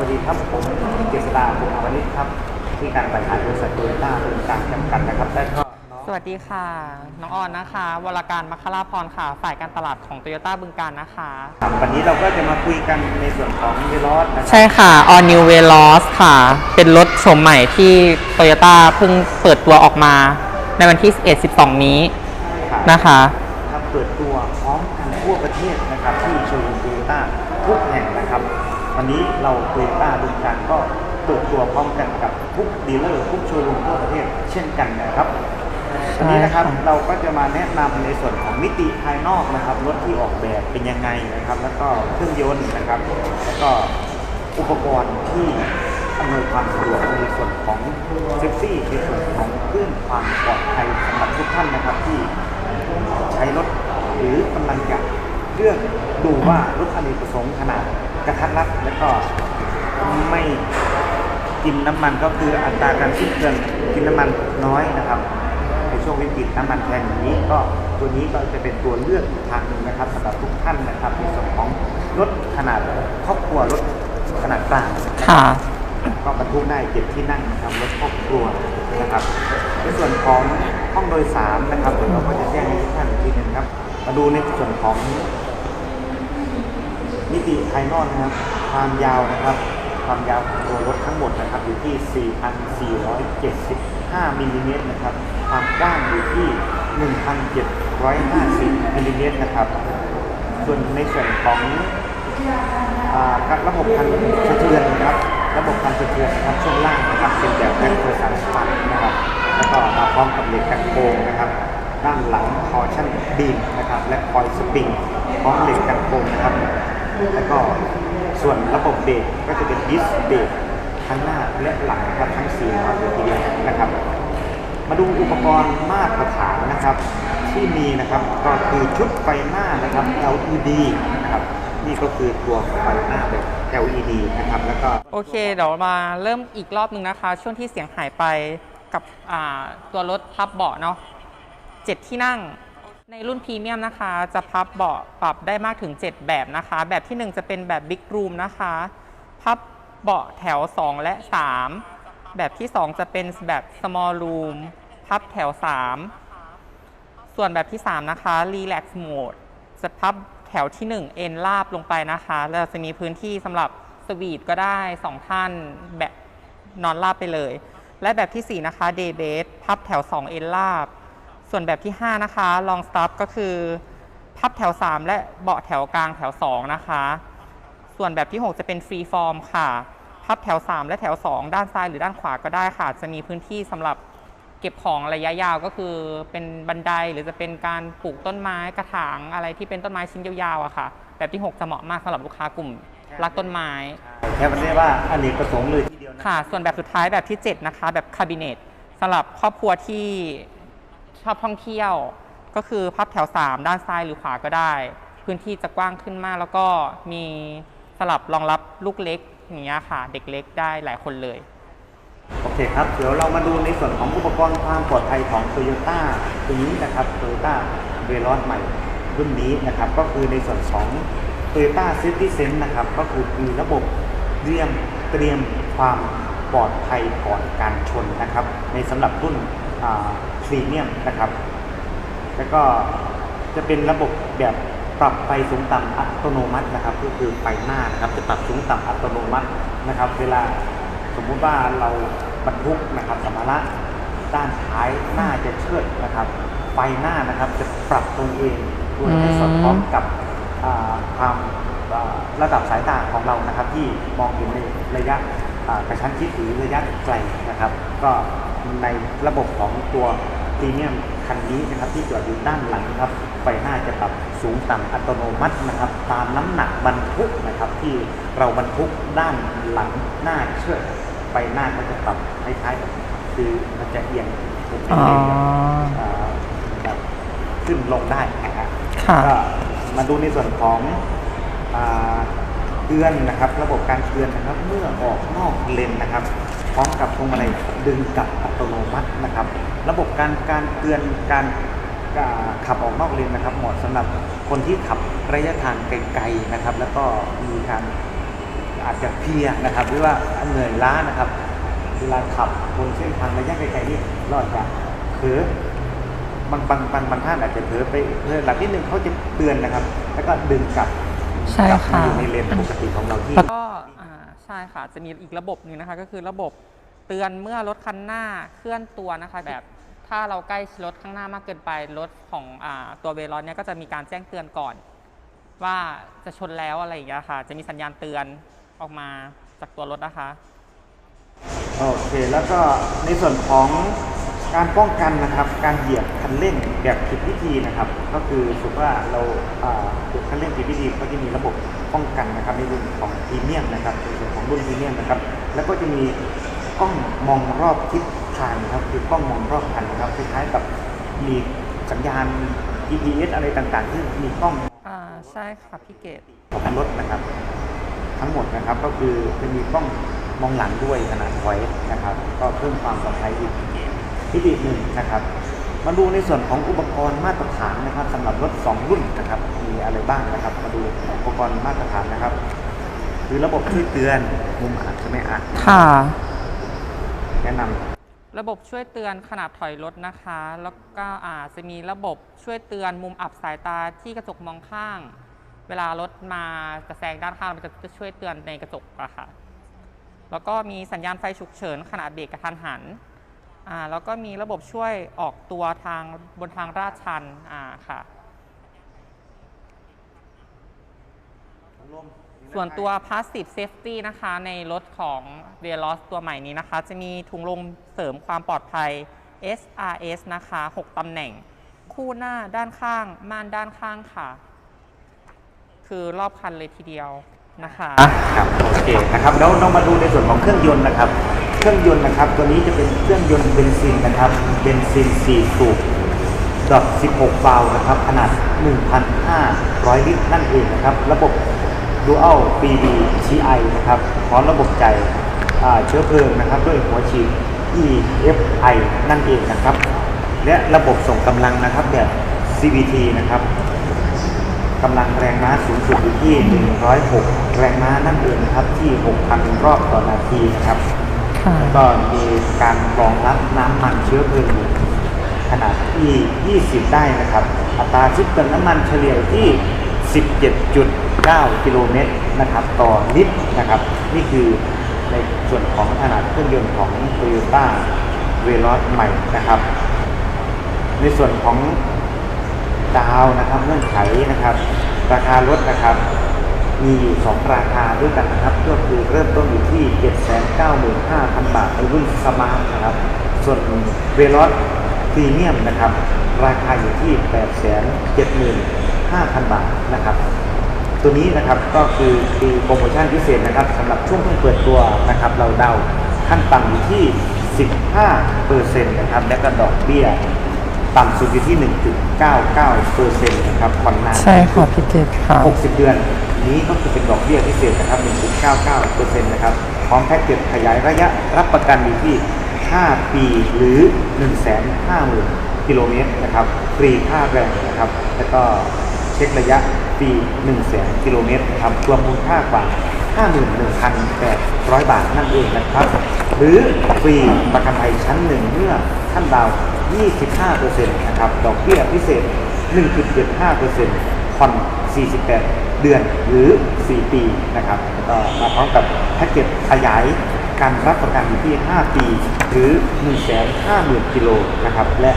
วัสดีครับ ผมเจษดาบุญอวนิชครับ ที่การบริหารบริษัทโตโยต้าเป็นการจำกัดนะครับและก็น้องสวัสดีค่ะ น้องออนนะคะ วรการมัคคลาพรค่ะ ฝ่ายการตลาดของโตโยต้าบึงการนะคะครับวันนี้เราก็จะมาคุยกันในส่วนของเวลอสนะครัใช่ค่ะ All New Veloz ค่ะ เป็นรถโฉมใหม่ที่โตโยต้าเพิ่งเปิดตัวออกมา ในวันที่ 11 12 นี้ครับนะคะครับเปิดตัวพร้อมกันทั่วประเทศนะครับที่โชว์รูมโตโยต้าทุกแห่งนะครับ วันนี้เราโตโยต้าบึงการก็เปิดตัวพร้อมกันกับทุกดีลเลอร์ทุกโชว์รูมทั่วประเทศเช่นกันนะครับวันนี้นะครับใช่ค่ะเราก็จะมาแนะนำในส่วนของมิติภายนอกนะครับรถที่ออกแบบเป็นยังไงนะครับ แล้วก็เครื่องยนต์นะครับ แล้วก็อุปกรณ์ที่อำนวยความสะดวกในส่วนของเซฟตี้ในส่วนของเรื่องความปลอดภัยสำหรับทุกท่านนะครับที่ใช้รถหรือกำลังจะเลือกดูว่ารถอเนกประสงค์ขนาด กระทัดรัดแล้วก็ไม่กินน้ำมันก็คืออัตราการสิ้นเปลืองกินน้ำมันน้อยนะครับ ในช่วงวิกฤตน้ำมันแพงอย่างนี้ ก็ตัวนี้ก็จะเป็นตัวเลือกอีกทางหนึ่งนะครับสำหรับทุกท่านนะครับในส่วนของรถขนาดครอบครัวรถขนาดกลางค่ะก็บรรทุกได้เจ็ดที่นั่งนะครับรถครอบครัวนะครับ ในส่วนของห้องโดยสารนะครับเดี๋ยวเราก็จะแจ้งให้ทุกท่านอีกทีหนึงครับ มาดูในส่วนของ มิติภายนอกนะครับ ความยาวนะครับ ความยาวของตัวรถทั้งหมดนะครับ อยู่ที่ 4,475มิลลิเมตรนะครับ ความกว้างอยู่ที่ 1,750มิลลิเมตรนะครับ ส่วนในส่วนของอ่ากับระบบการสะเทือนนะครับ ระบบการสะเทือนนะครับช่วงล่างนะครับเป็นแบบแบ็คโทรสันสปันนะครับ แล้วก็มาพร้อมกับเหล็กกันโกงนะครับ ด้านหลังคอชั่นบีมนะครับ และคอยสปริงพร้อมเหล็กกันโกงนะครับ แล้วก็ส่วนระบบเบรกก็จะเป็นดิสเบรกทั้งหน้าและหลังนะครับทั้ง4ล้อเลยทีเดียวนะครับ มาดูอุปกรณ์มาตรฐานนะครับ ที่มีนะครับก็คือชุดไฟหน้านะครับ LED นะครับนี่ก็คือตัวไฟหน้าแบบ LED นะครับแล้วก็โอเค เดี๋ยวมาเริ่มอีกรอบหนึ่งนะคะ ช่วงที่เสียงหายไปกับตัวรถพับเบาะเนาะเจ็ดที่นั่ง ในรุ่นพรีเมียมนะคะ จะพับเบาะปรับได้มากถึง 7 แบบนะคะ แบบทีหนึ่1 จะเป็นแบบบิ๊กรูมนะคะ พับเบาะแถว 2 และ 3 แบบที่ 2 จะเป็นแบบ small room พับแถว 3 ส่วนแบบที่ 3 นะคะ relax mode จะพับแถวที่ 1 เอ็นลาบลงไปนะคะ แล้วจะมีพื้นที่สำหรับสวีทก็ได้ 2 ท่านแบบนอนราบไปเลย และแบบทีสี่4 นะคะ day bed พับแถว 2 เอ็นลาบ ส่วนแบบที่ 5 นะคะ long stop ก็คือ พับแถว 3 และเบาะแถวกลางแถว 2 นะคะ ส่วนแบบที่ 6 จะเป็น free form ค่ะ พับแถว 3 และแถว 2 ด้านซ้ายหรือด้านขวาก็ได้ค่ะ จะมีพื้นที่สำหรับเก็บของระยะยาวก็คือเป็นบันไดหรือจะเป็นการปลูกต้นไม้กระถางอะไรที่เป็นต้นไม้ชิ้นยาวๆอะค่ะ แบบที่ 6 จะเหมาะมากสำหรับลูกค้ากลุ่มรักต้นไม้แค่มันเรียกว่าอเนกประสงค์เลยทีเดียวนะค่ะ ส่วนแบบสุดท้ายแบบที่ 7 นะคะ แบบคาบิเนตสำหรับครอบครัวที่ ชอบท่องเที่ยว ก็คือพับแถว 3 ด้านซ้ายหรือขวาก็ได้ พื้นที่จะกว้างขึ้นมาก แล้วก็มีสลับรองรับลูกเล็กอย่างเงี้ยค่ะ เด็กเล็กได้หลายคนเลย โอเคครับ เดี๋ยวเรามาดูในส่วนของอุปกรณ์ความปลอดภัยของ t o y ยต้าตัวนี้นะครับ t o y ต้าเวลอสใหม่รุ่นนี้นะครับ ก็คือในส่วนของ t o y ต้าซิตี้เซนนะครับ ก็คือมีระบบเตรียมเตรียมความปลอดภัยก่อนการชนนะครับ ในสำหรับรุ่น พรีเมียมนะครับ แล้วก็จะเป็นระบบแบบปรับไฟสูงต่ำอัตโนมัตินะครับ ก็คือไฟหน้านะครับ จะปรับสูงต่ำอัตโนมัตินะครับ เวลาสมมุติว่าเราบรรทุกนะครับสัมภาระด้านท้ายหน้าจะเชิดนะครับ ไฟหน้านะครับจะปรับตรงเองโดยให้สอดคล้องกับความระดับสายตาของเรานะครับ ที่มองเห็นในระยะ กระชั้นชิดหรือระยะไกลนะครับ ก็ในระบบของตัวพรีเมียมคันนี้นะครับที่จอดอยู่ด้านหลังครับไฟหน้าจะปรับสูงต่ำอัตโนมัตินะครับ ตามน้ำหนักบรรทุกนะครับ ที่เราบรรทุกด้านหลังหน้าเชิดไฟหน้าก็จะปรับคล้ายๆกับคือมันจะเอียงเป็นอ๋อเอ่อแบบขึ้นลงได้นะครับค่ะก็มาดูในส่วนของอา เตือนนะครับ ระบบการเตือนนะครับ เมื่อออกนอกเลนนะครับ พร้อมกับพวงมาลัยดึงกลับอัตโนมัตินะครับ ระบบการการเตือนการขับออกนอกเลนนะครับ เหมาะสำหรับคนที่ขับระยะทางไกลๆนะครับ แล้วก็มีการอาจจะเพียนะครับ หรือว่าเหนื่อยล้านะครับเวลาขับบนเส้นทางระยะไกลๆนี่รอาจจะเผลอบางบางบางบางท่านอาจจะเผลอไปเผลอหลับนิดนึงเขาจะเตือนนะครับ แล้วก็ดึงกลับ ใช่กลัมาค่ะอยู่ในเลนปกติของเราที่ แล้วก็อ่าใช่ค่ะ จะมีอีกระบบหนึ่งนะคะ ก็คือระบบเตือนเมื่อรถคันหน้าเคลื่อนตัวนะคะ แบบถ้าเราใกล้รถข้างหน้ามากเกินไปรถของอาตัวเวลอนเนี่ยก็จะมีการแจ้งเตือนก่อน ว่าจะชนแล้วอะไรอย่างเงี้ยค่ะ จะมีสัญญาณเตือนออกมาจากตัวรถนะคะ โอเค แล้วก็ในส่วนของการป้องกันนะครับ การเหยียบคันเร่งแบบผิดวิธีนะครับ ก็คือสมมติว่าเราอ่าเหยียบคันเร่งผิดวิธีก็จะมีระบบป้องกันนะครับในรุ่นของพรีเมียมนะครับในส่วนของรุ่นพรีเมียมนะครับ แล้วก็จะมีกล้องมองรอบทิศทางนะครับคือกล้องมองรอบคันนะครับคล้ายๆกับมีสัญญาณ GPS อะไรต่างๆ ที่มีกล้องอ่าใช่ค่ะพี่เกดของรถนะครับ ทั้งหมดนะครับก็คือจะมีกล้องมองหลังด้วยขนาดถอยนะครับ ก็เพิ่มความปลอดภัยอีกที่ดีหนึ่งนะครับ มาดูในส่วนของอุปกรณ์มาตรฐานนะครับสำหรับรถ 2 รุ่นนะครับมีอะไรบ้างนะครับ มาดูอุปกรณ์มาตรฐานนะครับ คือระบบช่วยเตือนมุมอ่านใช่ไหมอะค่ะ แนะนำระบบช่วยเตือนขนาดถอยรถนะคะ แล้วก็อาจจะมีระบบช่วยเตือนมุมอับสายตาที่กระจกมองข้าง เวลารถมาจะแซงด้านข้างมันจะจะช่วยเตือนในกระจกอะค่ะ แล้วก็มีสัญญาณไฟฉุกเฉินขณะเบรกกระทันหัน อ่าแล้วก็มีระบบช่วยออกตัวทางบนทางลาดชันอ่าค่ะ ส่วนตัว Passive Safety นะคะในรถของ r e a l o s ตัวใหม่นี้นะคะ จะมีถุงลมเสริมความปลอดภัย SRS นะคะ 6 ตำแหน่ง คู่หน้าด้านข้าง ม่านด้านข้างค่ะ คือรอบคันเลยทีเดียวนะคะ ครับโอเคนะครับแล้วเรามาดูในส่วนของเครื่องยนต์นะครับ เครื่องยนต์นะครับ ตัวนี้จะเป็นเครื่องยนต์เบนซินนะครับ เบนซิน 4 สูบดอท16วาล์วนะครับ ขนาด 1,500 ลิตรนั่นเองนะครับ ระบบ Dual BB TI นะครับ พร้อมระบบใจเชื้อเพลิงนะครับ ด้วยหัวฉีด EFI นั่นเองนะครับ และระบบส่งกำลังนะครับแบบ CVT นะครับกำลังแรงม้าสูงสุดอยู่ที่ 106 แรงม้านั่นเองนะครับ ที่ 6,000 รอบต่อนาทีนะครับ แล้วก็มีการรองรับน้ำมันเชื้อเพลิงขนาดที่ 20 ได้นะครับ อัตราชิ้นเติมน้ำมันเฉลี่ยที่ 17.9 กิโลเมตรนะครับ ต่อลิตรนะครับ นี่คือในส่วนของขนาดเครื่องยนต์ของ Toyota v e l o s ใหม่นะครับ ในส่วนของดาวนะครับเงื่อนไขนะครับ ราคารถนะครับ มีอยู่ 2 ราคาด้วยกันนะครับ ก็คือเริ่มต้นอยู่ที่ 795,000 บาทในรุ่นสมาร์ทนะครับ ส่วนเวลอสพรีเมียมนะครับ ราคาอยู่ที่ 875,000 บาทนะครับ ตัวนี้นะครับก็คือคือโปรโมชั่นพิเศษนะครับสำหรับช่วงเพิ่งเปิดตัวนะครับ เราเดาขั้นต่ำอยู่ที่ 15เปอร์เซ็นต์นะครับ และก็ดอกเบี้ยต่ำสุดอยู่ที่ 1.99เปอร์เซ็นต์นะครับผ่อนนานใช่ค่ะพี่เกดค่ะ60 เดือน นี้ก็คือเป็นดอกเบี้ยพิเศษนะครับ 1.99เปอร์เซ็นต์นะครับ พร้อมแพ็กเกจขยายระยะรับประกันอยู่ที่ 5 ปีหรือ 150,000 กิโลเมตรนะครับ ฟรีค่าแรงนะครับ แล้วก็เช็คระยะฟรี 100,000 กิโลเมตรนะครับรวมมูลค่ากว่า 51,800 บาทนั่นเองนะครับ หรือฟรีประกันภัยชั้นหนึ่งเมื่อท่านดาวน์25%นะครับ ดอกเบี้ยพิเศษ 1.75%ผ่อน48 เดือนหรือ 4 ปีนะครับมาพร้อมกับแพ็กเกจขยายการรับประกันอยู่ที่ 5 ปี หรือ 150,000 กิโลนะครับและ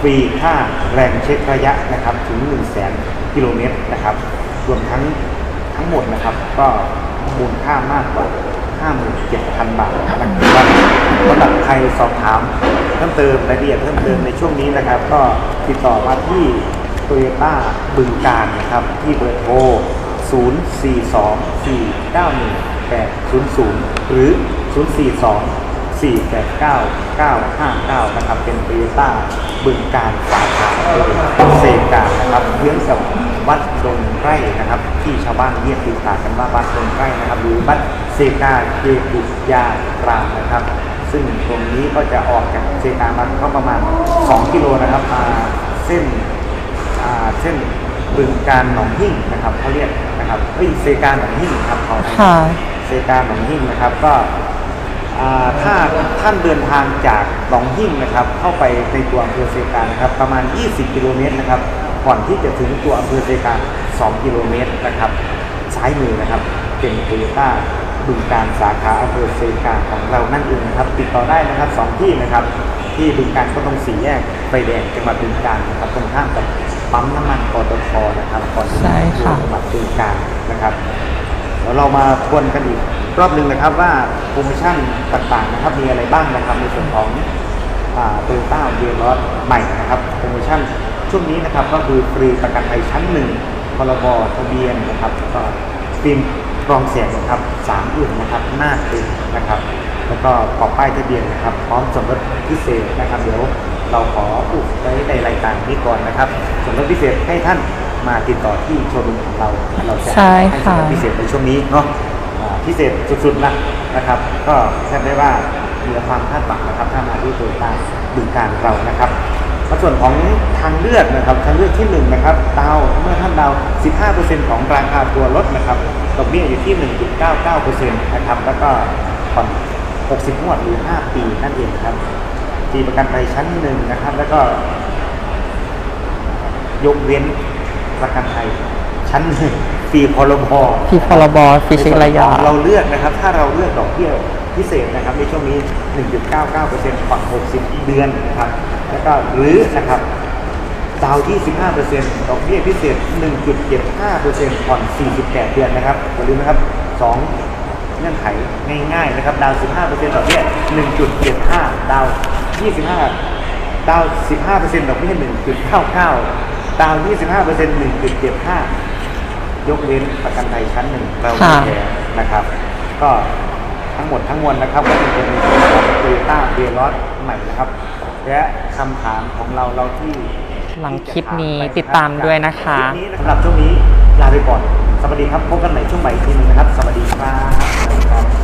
ฟรีค่าแรงเช็คระยะนะครับถึง 100,000 กิโลเมตรนะครับรวมทั้งทั้งหมดนะครับก็มูลค่ามากกว่า 57,000 บาทนะครับสำหรับใครสอบถามเพิ่มเติมรายละเอียดเพิ่มเติมในช่วงนี้นะครับ ก็ติดต่อมาที่โตโยต้าบึงการนะครับ ที่เบอร์โทร 042491800 หรือ 042 489-959 นะครับ เป็นโตโยต้าบึงการสาขาเซกานะครับเยื้องกับวัดดงไร่นะครับ ที่ชาวบ้านเรียกติดปากกันว่าวัดดงไร่นะครับ หรือวัดเซกาเกตุยารามนะครับ ซึ่งตรงนี้ก็จะออกจากเซกามาก็ประมาณ 2 กิโลนะครับมาเส้นเช่นบึงการหนองหิ่งนะครับเขาเรียก นะครับเฮ้ยเซกาหนองหิ่งครับเขาค่ะเเซกาหนองหิ่งนะครับก็อ่าถ้าท่านเดินทางจากหนองหิ่งนะครับ เข้าไปในตัวอำเภอเซกานะครับประมาณ 20 กิโลเมตรนะครับก่อนที่จะถึงตัวอำเภอเซกา2กิโลเมตรนะครับซ้ายมือนะครับเป็นโตโยต้าบึงการสาขาอำเภอเซกาของเรานั่นเองนะครับ ติดต่อได้นะครับสองที่นะครับ ที่บึงการก็ต้องสี่แยกไฟแดงจังหวัดบึงการนะครับตรงข้ามกับ ปั๊มน้ำมันปตทนะครับก่อนถึงใช่ค่ะ จังหวัดบึงการนะครับเดี๋ยวเรามาทวนกันอีกรอบหนึ่งนะครับว่าโปรโมชั่นต่างๆนะครับมีอะไรบ้างนะครับในส่วนของโตโยต้าเวียร์รถใหม่นะครับโปรโมชั่นช่วงนี้นะครับก็คือฟรีประกันภัยชั้นหนึ่งพรบทะเบียนนะครับแล้วก็ฟิล์มกรองเสียงนะครับสามอื่นนะครับหน้าตึงนะครับ แล้วก็ขอบป้ายทะเบียนนะครับ พร้อมส่วนลดพิเศษนะครับเดี๋ยว เราขออุบไว้ในรายการนี้ก่อนนะครับส่วนลดพิเศษให้ท่านมาติดต่อที่โชว์รูมของเรา เราจะใช่ให้ส่ค่ะ วนลดพิเศษในช่วงนี้เนาะอ่าพิเศษสุดๆนะนะครับ ก็แทบได้ว่าเหนือความคาดหวังนะครับถ้ามาที่โตโยต้าบึงการเรานะครับมาส่วนของทางเลือกนะครับทางเลือกที่หนึ่งนะครับดาวเมื่อท่านดาว 15%ของราคาตัวรถนะครับดอกเบี้ยอยู่ที่ 1.99%นะครับแล้วก็ผ่อน 60งวดหรือ 5 ปีนั่นเองครับ ฟรีประกันภัยชั้นหนึ่งนะครับ แล้วก็ ยกเว้นประกันภัยชั้นหนึ่งฟรีพรบพี่พรบฟิชิระยะเราเลือกนะครับ ถ้าเราเลือกดอกเบี้ยพิเศษนะครับ ในช่วงนี้ 1.99%ผ่อน60 เดือนนะครับ แล้วก็หรือนะครับดาวที่ 15%ดอกเบี้ยพิเศษ 1.75%ผ่อน 48 เดือนนะครับอย่าลืมนะครับ 2 เงื่อนไขง่ายๆนะครับ ดาว 15%ดอกเบี้ย1.75 ดาว 25 ดาว 15%ดอกเบี้ย1.99 ดาว 25% 1.75 ยกเว้นประกันภัยชั้นหนึ่งเราไม่ค่ะแพ้นะครับ ก็ทั้งหมดทั้งมวลนะครับก็เป็นในส่วนของโตโยต้าเบรอสใหม่นะครับ และคำถามของเราเราที่หลังคลิปนี้ติดตามด้วยนะคะลิปนี้สำหรับช่วงนี้ลาไปก่อน สวัสดีครับพบกันใหม่ช่วงใหม่ทีหนึงนะครับ สวัสดีครับ